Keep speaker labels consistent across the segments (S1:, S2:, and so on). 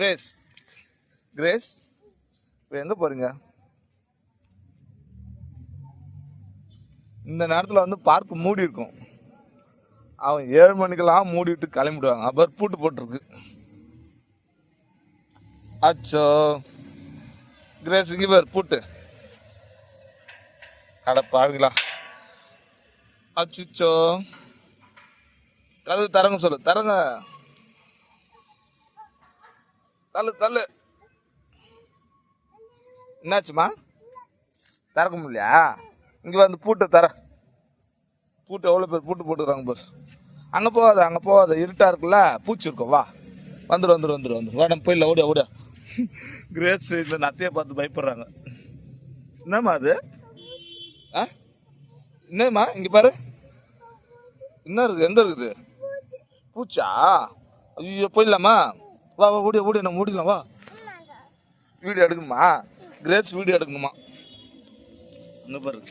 S1: Grace grace இப்போ எங்கே போகிறீங்க இந்த நேரத்தில் வந்து பார்க் மூடி இருக்கும். அவன் ஏழு மணிக்கெல்லாம் மூடிட்டு கிளம்பிடுவாங்க. அப்புறம் பூட்டு போட்டிருக்கு. அச்சோ. கிரேஸ் கிவர் பூட்டு. அட பாருங்களா அச்சுச்சோ. கதவு தரங்க சொல்லு. தரங்க தள்ளு தள்ளு. என்னாச்சுமா திறக்க முடியலையா? இங்கே வந்து பூட்டை தர. பூட்டு எவ்வளோ பேர் பூட்டு போட்டுக்கிறாங்க பாரு. அங்கே போகாத அங்கே போகாத. இருட்டாக இருக்குல்ல? பூச்சி இருக்கும் வா. வந்துடும் வந்துடும் வந்துடும் வந்துடும் வா நம்ம போயிடல ஓடியா ஓடியா கிரேஸ் இந்த நத்தையை பார்த்து பயப்படுறாங்க. என்னம்மா அது? ஆ? என்னம்மா? இங்கே பாரு. என்ன இருக்குது எங்கே இருக்குது? பூச்சா? ஐயோ போயிடலாமா? வா வா ஓடி ஓடி நம்ம ஓடிக்கலாம் வா. வீடியோ எடுக்கணுமா? கிரேஸ் வீடியோ எடுக்கணுமா? அங்கே பாரு.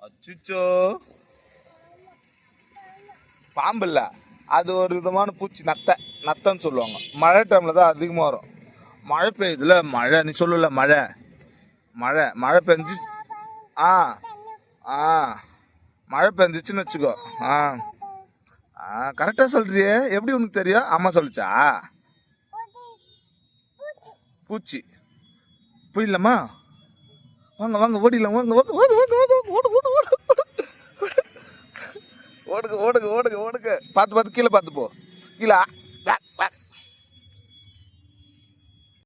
S1: அச்சுச்சோ. பாம்பு இல்லை. அது ஒரு விதமான பூச்சி நத்தை. நத்தைன்னு சொல்லுவாங்க. மழை டைமில் தான் அதிகமாக வரும். மழை பெய்யுதுல மழை. நீ சொல்லல மழை. மழை. மழை பெஞ்சு ஆ. ஆ. மழை பெஞ்சிச்சுன்னு வச்சுக்கோ. ஆ. ஆ கரெக்டாக சொல்றியே. எப்படி உனக்கு தெரியும்? அம்மா சொல்லிச்சா? பூச்சி. புரியலம்மா? வாங்க வாங்க ஓடிடலாம் வாங்க வாங்க வாங்க வாங்க வாங்க ஓடு ஓடு ஓடு. ஓடுங்க ஓடுங்க ஓடுங்க ஓடுங்க. பார்த்து பார்த்து கீழே பார்த்து போ. கீழே